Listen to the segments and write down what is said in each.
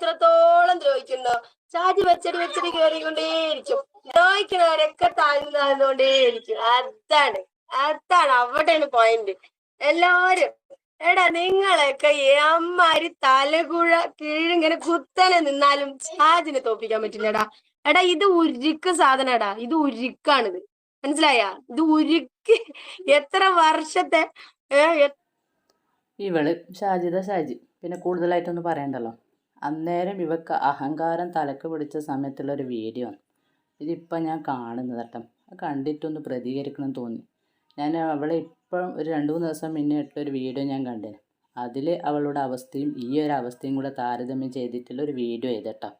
എത്രത്തോളം ദ്രോഹിക്കുന്നു ഷാജി വെച്ചടി വെച്ചടി കയറിക്കൊണ്ടേയിരിക്കും ദ്രോഹിക്കുന്നവരൊക്കെ താഴ്ന്നു താഴ്ന്നുകൊണ്ടേയിരിക്കും? അതാണ് അതാണ് അവിടെയാണ് പോയിന്റ് എല്ലാവരും എടാ നിങ്ങളൊക്കെ അമ്മാരി തലകുഴ കീഴിങ്ങനെ കുത്തനെ നിന്നാലും ചാജിനെ തോപ്പിക്കാൻ പറ്റില്ലടാ. എടാ ഇത് ഉരുക്ക് സാധനടാ. ഇത് ഉരുക്കാണിത്. മനസ്സിലായ? ഇത് ഉരുക്ക്. എത്ര വർഷത്തെ ഇവൾ ഷാജിത ഷാജി. പിന്നെ കൂടുതലായിട്ടൊന്നും പറയണ്ടല്ലോ. അന്നേരം ഇവക്ക് അഹങ്കാരം തലക്ക് പിടിച്ച സമയത്തുള്ളൊരു വീഡിയോ. ആണ് ഇതിപ്പം ഞാൻ കാണുന്നത് കേട്ടോ. കണ്ടിട്ടൊന്ന് പ്രതികരിക്കണം തോന്നി. ഞാൻ അവളെ ഇപ്പം ഒരു രണ്ട് മൂന്ന് ദിവസം മുന്നേ ഇട്ടൊരു വീഡിയോ ഞാൻ കണ്ടേ അതിൽ അവളുടെ അവസ്ഥയും ഈ ഒരു അവസ്ഥയും കൂടെ താരതമ്യം ചെയ്തിട്ടുള്ള ഒരു വീഡിയോ ചെയ്തട്ടോ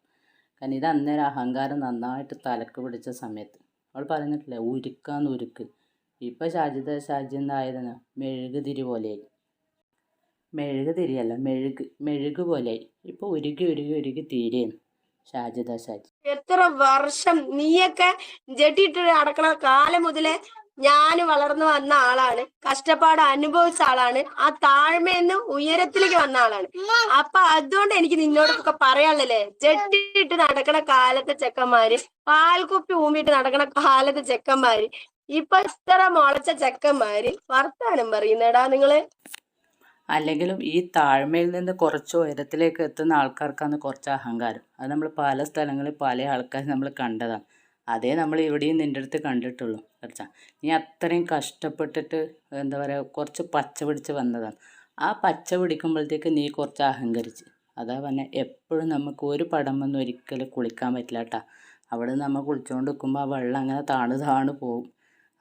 കാരണം ഇത് അന്നേരം അഹങ്കാരം നന്നായിട്ട് തലക്ക് പിടിച്ച സമയത്ത്. അവൾ പറഞ്ഞിട്ടില്ലേ ഉരുക്കാന്ന് ഉരുക്ക്. ഇപ്പം ഷാജിദ ഷാജി എന്തായതാണ് മെഴുകുതിരി പോലെയായി. മെഴുക് തിരിയല്ല മെഴുക് മെഴുക് പോലെ. ഇപ്പൊ ഉരുകി ഉരുകി ഉരുകി തീരെയാണ് ഷാജിദ ഷാജി. എത്ര വർഷം നീയൊക്കെ ജട്ടിട്ട് അടക്കണ കാലം മുതലേ ഞാൻ വളർന്നു വന്ന ആളാണ്. കഷ്ടപ്പാട് അനുഭവിച്ച ആളാണ്. ആ താഴ്മയെന്ന് ഉയരത്തിലേക്ക് വന്ന ആളാണ്. അപ്പൊ അതുകൊണ്ട് എനിക്ക് നിന്നോടൊക്കെ പറയാനുള്ളല്ലേ ജട്ടിട്ട് നടക്കണ കാലത്തെ ചെക്കന്മാര് പാൽക്കുപ്പി ഊമിയിട്ട് നടക്കണ കാലത്തെ ചെക്കന്മാര് ഇപ്പൊ ഇത്ര മുളച്ച ചെക്കന്മാര് വർത്താനം പറയുന്നടാ നിങ്ങൾ. അല്ലെങ്കിലും ഈ താഴ്മയിൽ നിന്ന് കുറച്ച് ഉയരത്തിലേക്ക് എത്തുന്ന ആൾക്കാർക്കാണ് കുറച്ച് അഹങ്കാരം. അത് നമ്മൾ പല സ്ഥലങ്ങളിൽ പല ആൾക്കാർ നമ്മൾ കണ്ടതാണ്. അതേ നമ്മൾ ഇവിടെയും നിന്റെ അടുത്ത് കണ്ടിട്ടുള്ളൂ. കുറച്ചാ നീ അത്രയും കഷ്ടപ്പെട്ടിട്ട് എന്താ പറയുക കുറച്ച് പച്ച പിടിച്ച് വന്നതാണ്. ആ പച്ച പിടിക്കുമ്പോഴത്തേക്ക് നീ കുറച്ച് അഹങ്കരിച്ച്. അതാ പറഞ്ഞാൽ എപ്പോഴും നമുക്ക് ഒരു പടം വന്ന് ഒരിക്കലും കുളിക്കാൻ പറ്റില്ല കേട്ടാ. അവിടെ നമ്മൾ കുളിച്ചുകൊണ്ട് നിൽക്കുമ്പോൾ ആ വെള്ളം അങ്ങനെ താണു താണു പോവും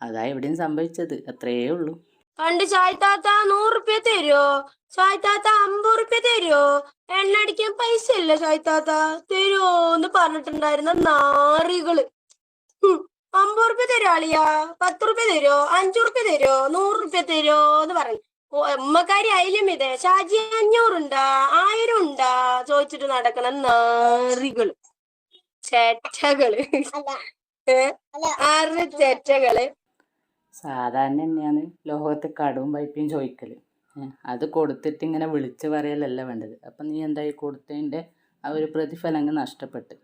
അതാ എവിടെയും സംഭവിച്ചത്. അത്രയേ ഉള്ളൂ. പണ്ട് ചായ താത്ത നൂറുപ്യ തരുമോ താത്ത അമ്പത് റുപ്യ തരുമോ എണ്ണ അടിക്കാൻ പൈസ ഇല്ല ചായ താത്ത. തരുമോ എന്ന് പറഞ്ഞിട്ടുണ്ടായിരുന്ന നാറികൾ. അമ്പത് റുപ്യ തരുമോ അളിയാ? പത്ത് റുപ്യ തരുമോ അഞ്ചു റുപ്യ തരുമോ നൂറ് റുപ്യ തരുമോ എന്ന് പറഞ്ഞു. ഓ, ഉമ്മക്കാരി അയിലും ഇതേ. ഷാജി അഞ്ഞൂറുണ്ടാ? ആയിരം ഉണ്ടാ ചോദിച്ചിട്ട് നടക്കണ നാറികൾ. ചേറ്റകൾ ഏ? ആറ് ചേറ്റകൾ സാധാരണ തന്നെയാണ് ലോകത്ത് കടവും പൈപ്പയും ചോദിക്കൽ അത് കൊടുത്തിട്ട് ഇങ്ങനെ വിളിച്ച് പറയലല്ല വേണ്ടത്. അപ്പം നീ എന്തായി കൊടുത്തതിന്റെ ആ ഒരു പ്രതിഫലം അങ്ങ് നഷ്ടപ്പെട്ട്.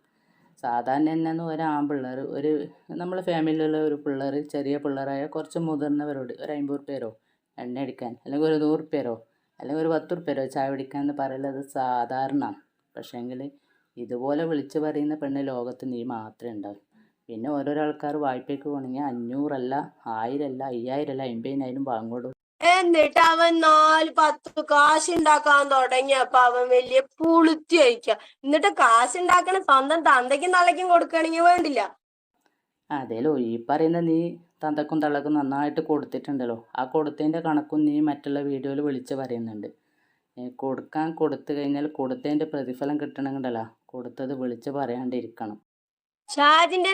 സാധാരണ തന്നെയാണ് ഒരു ഒരു നമ്മളെ ഫാമിലിയിലുള്ള ഒരു പിള്ളേർ ചെറിയ പിള്ളേരായ കുറച്ച് മുതിർന്നവരോട് ഒരു അമ്പത് പേരോ എണ്ണ അടിക്കാൻ അല്ലെങ്കിൽ ഒരു നൂറ് റുപ്യരോ അല്ലെങ്കിൽ ഒരു പത്ത് റുപ്യരോ ചായ പിടിക്കാൻ എന്ന് പറയലത് സാധാരണ. പക്ഷേങ്കിൽ ഇതുപോലെ വിളിച്ച് പറയുന്ന പെണ്ണ് ലോകത്ത് നീ മാത്രമേ ഉണ്ടാവൂ. പിന്നെ ഓരോരോ ആൾക്കാർ വായ്പയ്ക്ക് പോകണമെങ്കിൽ അഞ്ഞൂറല്ല ആയിരമല്ല അയ്യായിരമല്ല അമ്പതിനായിരം വാങ്ങോളൂ എന്നിട്ട് അവൻ നാല് പത്ത് കാശ് ഉണ്ടാക്കാൻ തുടങ്ങിയപ്പോ അവൻ വലിയ പുളുത്തി അയക്ക എന്നിട്ട് കാശ് ഉണ്ടാക്കണ സ്വന്തം തന്തയ്ക്കും തള്ളയ്ക്കും കൊടുക്കണെങ്കിൽ വേണ്ടില്ല. അതേലോ ഈ പറയുന്ന നീ തന്തക്കും തള്ളക്കും നന്നായിട്ട് കൊടുത്തിട്ടുണ്ടല്ലോ. ആ കൊടുത്തതിന്റെ കണക്കും നീ മറ്റുള്ള വീഡിയോയിൽ വിളിച്ച് പറയുന്നുണ്ട്. കൊടുക്കാൻ കൊടുത്തു കഴിഞ്ഞാൽ കൊടുത്തതിന്റെ പ്രതിഫലം കിട്ടണമെങ്കിലല്ലോ കൊടുത്തത് വിളിച്ച് പറയാണ്ടിരിക്കണം. ഷാജിന്റെ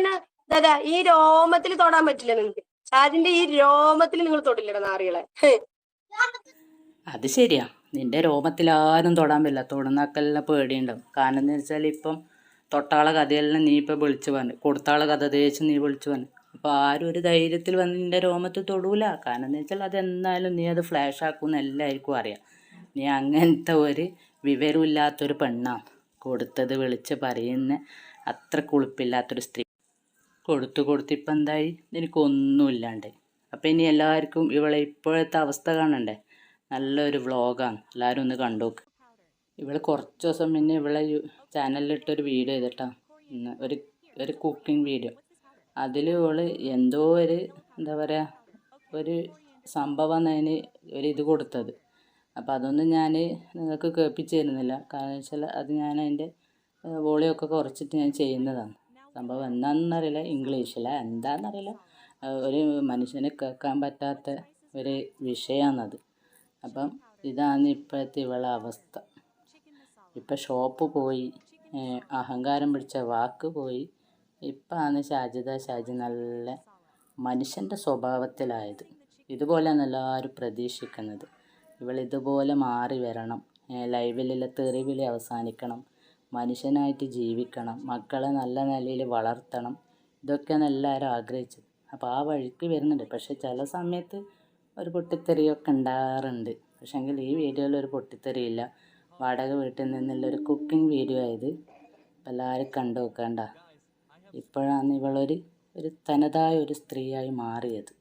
ദാദാ ഈ രോമത്തിൽ തൊടാൻ പറ്റില്ല നിങ്ങൾക്ക് ഷാജിന്റെ ഈ രോമത്തിൽ നിങ്ങൾ തൊടില്ലടാ നാറികളെ. അത് ശരിയാ. നിന്റെ രോമത്തിൽ ആരും തൊടാൻ പറ്റില്ല. തൊടുന്നൊക്കെല്ലാം പേടിയുണ്ടാവും. കാരണം എന്ന് വെച്ചാൽ ഇപ്പം തൊട്ടാളെ കഥയെല്ലാം നീ ഇപ്പം വിളിച്ചു പറഞ്ഞു. കൊടുത്താളെ കഥ തേച്ച് നീ വിളിച്ചു പറഞ്ഞു. അപ്പോൾ ആരും ഒരു ധൈര്യത്തിൽ വന്ന് നിന്റെ രോമത്തിൽ തൊടൂല. കാരണം എന്ന് വെച്ചാൽ അതെന്തായാലും നീ അത് ഫ്ലാഷ് ആക്കുമെന്ന് എല്ലാവർക്കും അറിയാം. നീ അങ്ങനത്തെ ഒരു വിവരമില്ലാത്തൊരു പെണ്ണാണ് കൊടുത്തത് വിളിച്ച് പറയുന്ന അത്ര കുളിപ്പില്ലാത്തൊരു സ്ത്രീ. കൊടുത്തു കൊടുത്തിപ്പം എന്തായി എനിക്കൊന്നുമില്ലാണ്ട്. അപ്പോൾ ഇനി എല്ലാവർക്കും ഇവളെ ഇപ്പോഴത്തെ അവസ്ഥ കാണണ്ടേ? നല്ലൊരു വ്ളോഗാണ്. എല്ലാവരും ഒന്ന് കണ്ടോക്ക്. ഇവൾ കുറച്ച് ദിവസം മുന്നേ ഇവളെ ചാനലിലിട്ടൊരു വീഡിയോ ചെയ്തിട്ടാ. ഒരു ഒരു കുക്കിംഗ് വീഡിയോ. അതിൽ ഇവൾ എന്തോ ഒരു എന്താ പറയുക ഒരു സംഭവമാണ് അതിന് ഒരു ഇത് കൊടുത്തത്. അപ്പോൾ അതൊന്നും ഞാൻ നിങ്ങൾക്ക് കേൾപ്പിച്ച് തരുന്നില്ല കാരണം വെച്ചാൽ അത് ഞാൻ അതിന്റെ വോളിയൊക്കെ കുറച്ചിട്ട് ഞാൻ ചെയ്യുന്നതാണ്. സംഭവം എന്താണെന്നറിയില്ല ഇംഗ്ലീഷില. എന്താണെന്നറിയില്ല. ഒരു മനുഷ്യന് കേൾക്കാൻ പറ്റാത്ത ഒരു വിഷയമാണത് അപ്പം ഇതാണ് ഇപ്പോഴത്തെ ഇവളെ അവസ്ഥ. ഇപ്പം ഷോപ്പ് പോയി അഹങ്കാരം പിടിച്ച വാക്ക് പോയി. ഇപ്പാണ് ഷാജിദ ഷാജി നല്ല മനുഷ്യന്റെ സ്വഭാവത്തിലായത്. ഇതുപോലെയാണ് എല്ലാവരും പ്രതീക്ഷിക്കുന്നത്. ഇവൾ ഇതുപോലെ മാറി വരണം. ലൈവിലുള്ള തെറിവിളി അവസാനിക്കണം. മനുഷ്യനായിട്ട് ജീവിക്കണം മക്കളെ നല്ല നിലയിൽ വളർത്തണം ഇതൊക്കെയാണ് എല്ലാവരും ആഗ്രഹിച്ചത്. അപ്പോൾ ആ വഴിക്ക് വരുന്നുണ്ട്. പക്ഷേ ചില സമയത്ത് ഒരു പൊട്ടിത്തെറിയൊക്കെ ഉണ്ടാകാറുണ്ട്. പക്ഷേങ്കിൽ ഈ വീഡിയോയിൽ ഒരു പൊട്ടിത്തെറിയില്ല. വാടക വീട്ടിൽ നിന്നുള്ളൊരു കുക്കിംഗ് വീഡിയോ ആയത് എല്ലാവരും കണ്ടു നോക്കണ്ട. ഇപ്പോഴാണ് ഇവളൊരു ഒരു തനതായ ഒരു സ്ത്രീയായി മാറിയത്.